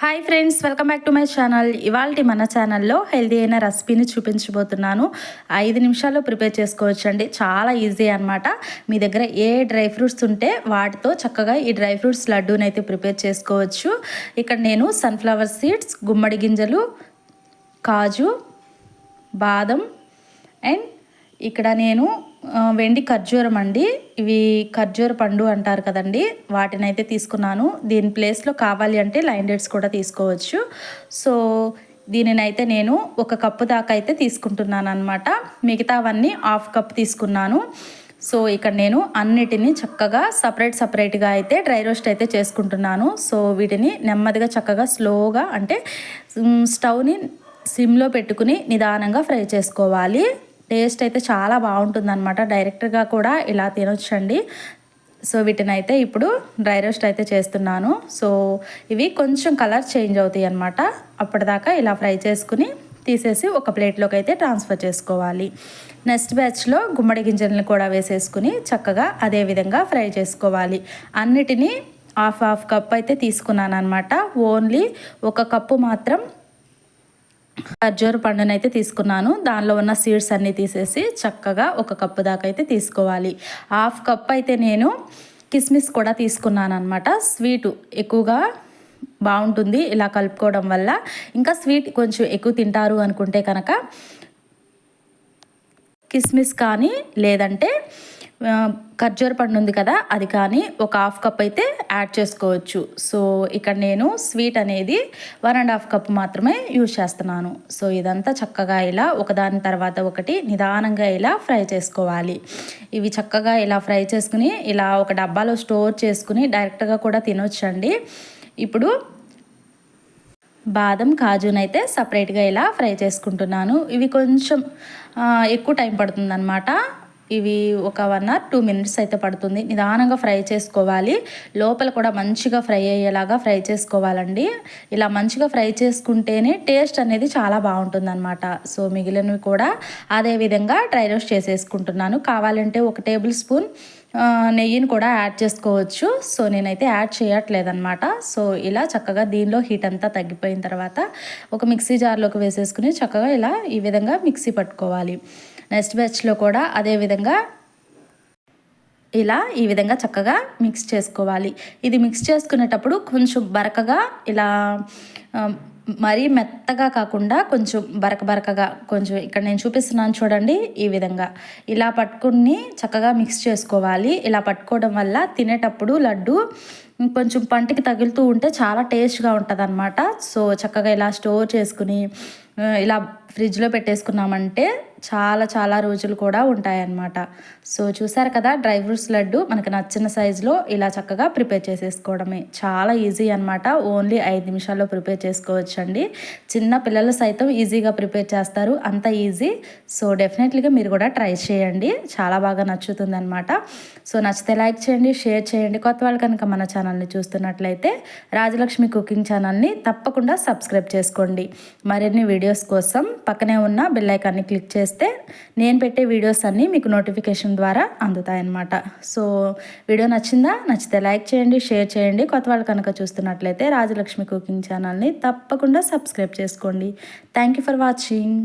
Hi friends welcome back to my channel ఇవాళ మన ఛానల్లో హెల్దీ అయిన రెసిపీని చూపించబోతున్నాను. ఐదు నిమిషాల్లో ప్రిపేర్ చేసుకోవచ్చండి. చాలా ఈజీ అనమాట మీ దగ్గర ఏ డ్రై ఫ్రూట్స్ ఉంటే వాటితో చక్కగా ఈ డ్రై ఫ్రూట్స్ లడ్డూని అయితే ప్రిపేర్ చేసుకోవచ్చు. ఇక్కడ నేను సన్ఫ్లవర్ సీడ్స్ గుమ్మడి గింజలు కాజు బాదం అండ్ ఇక్కడ నేను వెండి ఖర్జూరం అండి. ఇవి ఖర్జూర పండు అంటారు కదండి. వాటిని అయితే తీసుకున్నాను. దీని ప్లేస్లో కావాలి అంటే లైన్ డేట్స్ కూడా తీసుకోవచ్చు. సో దీనినైతే నేను ఒక కప్పు దాకా అయితే తీసుకుంటున్నాను అనమాట మిగతావన్నీ హాఫ్ కప్ తీసుకున్నాను. సో ఇక్కడ నేను అన్నిటిని చక్కగా సపరేట్ సపరేట్గా అయితే డ్రై రోస్ట్ అయితే చేసుకుంటున్నాను. సో వీటిని నెమ్మదిగా చక్కగా స్లోగా అంటే స్టవ్ని సిమ్లో పెట్టుకుని నిదానంగా ఫ్రై చేసుకోవాలి. టేస్ట్ అయితే చాలా బాగుంటుంది అనమాట డైరెక్ట్గా కూడా ఇలా తినొచ్చండి. సో వీటిని అయితే ఇప్పుడు డ్రై రోస్ట్ అయితే చేస్తున్నాను. సో ఇవి కొంచెం కలర్ చేంజ్ అవుతాయి అనమాట అప్పటిదాకా ఇలా ఫ్రై చేసుకుని తీసేసి ఒక ప్లేట్లోకి అయితే ట్రాన్స్ఫర్ చేసుకోవాలి. నెక్స్ట్ బ్యాచ్లో గుమ్మడి గింజలను కూడా వేసేసుకుని చక్కగా అదే విధంగా ఫ్రై చేసుకోవాలి. అన్నిటినీ హాఫ్ హాఫ్ కప్ అయితే తీసుకున్నాను అనమాట ఓన్లీ ఒక కప్పు మాత్రం ఖర్జూర పండునైతే తీసుకున్నాను. దానిలో ఉన్న సీడ్స్ అన్నీ తీసేసి చక్కగా ఒక కప్పు దాకా అయితే తీసుకోవాలి. హాఫ్ కప్ అయితే నేను కిస్మిస్ కూడా తీసుకున్నాను అనమాట స్వీటు ఎక్కువగా బాగుంటుంది ఇలా కలుపుకోవడం వల్ల. ఇంకా స్వీట్ కొంచెం ఎక్కువ తింటారు అనుకుంటే కనుక కిస్మిస్ కానీ లేదంటే ఖర్జూర పండు ఉంది కదా అది కానీ ఒక హాఫ్ కప్ అయితే యాడ్ చేసుకోవచ్చు. సో ఇక్కడ నేను స్వీట్ అనేది వన్ అండ్ హాఫ్ కప్ మాత్రమే యూజ్ చేస్తున్నాను. సో ఇదంతా చక్కగా ఇలా ఒకదాని తర్వాత ఒకటి నిదానంగా ఇలా ఫ్రై చేసుకోవాలి. ఇవి చక్కగా ఇలా ఫ్రై చేసుకుని ఇలా ఒక డబ్బాలో స్టోర్ చేసుకుని డైరెక్ట్గా కూడా తినొచ్చండి. ఇప్పుడు బాదం కాజునైతే సపరేట్గా ఇలా ఫ్రై చేసుకుంటున్నాను. ఇవి కొంచెం ఎక్కువ టైం పడుతుందన్నమాట. ఇవి ఒక వన్ ఆర్ టూ మినిట్స్ అయితే పడుతుంది. నిదానంగా ఫ్రై చేసుకోవాలి. లోపల కూడా మంచిగా ఫ్రై అయ్యేలాగా ఫ్రై చేసుకోవాలండి. ఇలా మంచిగా ఫ్రై చేసుకుంటేనే టేస్ట్ అనేది చాలా బాగుంటుంది అనమాట సో మిగిలినవి కూడా అదే విధంగా డ్రై రోస్ట్ చేసేసుకుంటున్నాను. కావాలంటే ఒక టేబుల్ స్పూన్ నెయ్యిని కూడా యాడ్ చేసుకోవచ్చు. సో నేనైతే యాడ్ చేయట్లేదన్నమాట. సో ఇలా చక్కగా దీనిలో హీట్ అంతా తగ్గిపోయిన తర్వాత ఒక మిక్సీ జార్లోకి వేసేసుకుని చక్కగా ఇలా ఈ విధంగా మిక్సీ పట్టుకోవాలి. నెక్స్ట్ బ్యాచ్లో కూడా అదే విధంగా ఇలా ఈ విధంగా చక్కగా మిక్స్ చేసుకోవాలి. ఇది మిక్స్ చేసుకునేటప్పుడు కొంచెం బరకగా ఇలా మరీ మెత్తగా కాకుండా కొంచెం బరక బరకగా కొంచెం ఇక్కడ నేను చూపిస్తున్నాను చూడండి ఈ విధంగా. ఇలా పట్టుకుని చక్కగా మిక్స్ చేసుకోవాలి. ఇలా పట్టుకోవడం వల్ల తినేటప్పుడు లడ్డు కొంచెం పంటికి తగులుతూ ఉంటే చాలా టేస్ట్గా ఉంటుంది సో చక్కగా ఇలా స్టోర్ చేసుకుని ఇలా ఫ్రిడ్జ్లో పెట్టేసుకున్నామంటే చాలా చాలా రోజులు కూడా ఉంటాయన్నమాట. సో చూసారు కదా డ్రై ఫ్రూట్స్ లడ్డు మనకు నచ్చిన సైజులో ఇలా చక్కగా ప్రిపేర్ చేసేసుకోవడమే. చాలా ఈజీ అనమాట ఓన్లీ ఐదు నిమిషాల్లో ప్రిపేర్ చేసుకోవచ్చండి. చిన్న పిల్లలు సైతం ఈజీగా ప్రిపేర్ చేస్తారు. అంత ఈజీ. సో డెఫినెట్లీగా మీరు కూడా ట్రై చేయండి. చాలా బాగా నచ్చుతుంది అనమాట సో నచ్చితే లైక్ చేయండి షేర్ చేయండి. కొత్త వాళ్ళు కనుక మన ఛానల్ని చూస్తున్నట్లయితే రాజలక్ష్మి కుకింగ్ ఛానల్ని తప్పకుండా సబ్స్క్రైబ్ చేసుకోండి. మరిన్ని వీడియోస్ కోసం పక్కనే ఉన్న బెల్లైకాన్ని క్లిక్ చేస్తే నేను పెట్టే వీడియోస్ అన్నీ మీకు నోటిఫికేషన్ ద్వారా అందుతాయన్నమాట. సో వీడియో నచ్చిందా? నచ్చితే లైక్ చేయండి షేర్ చేయండి. కొత్త వాళ్ళు కనుక చూస్తున్నట్లయితే రాజలక్ష్మి కుకింగ్ ఛానల్ని తప్పకుండా సబ్స్క్రైబ్ చేసుకోండి. Thank you for watching.